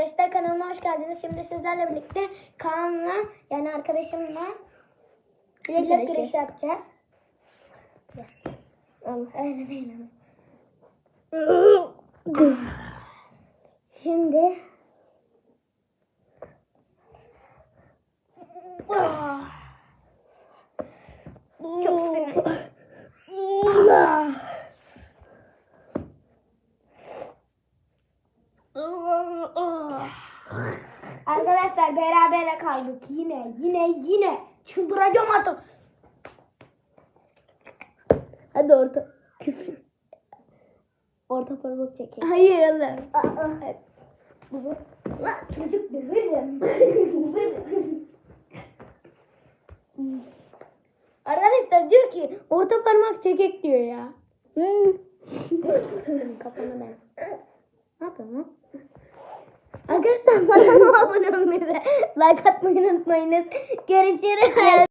arkadaşlar kanalıma hoş geldiniz. Şimdi sizlerle birlikte Kaan'la yani arkadaşımla bilek Güreşi. yapacağız. Allah öyle değil ama. Şimdi. Çok sinirli. Arkadaşlar berabere kaldık. Yine yine yine. Çıldıracağım artık. Hadi orta. Küfür. Orta parmak çekelim. Hayır Lan çocuk döverim. Arkadaşlar diyor ki orta parmak çekek diyor ya. Kafama ben. Ne yapıyorsun? Arkadaşlar kanalıma abone olmayı ve like atmayı unutmayınız. Görüşürüz.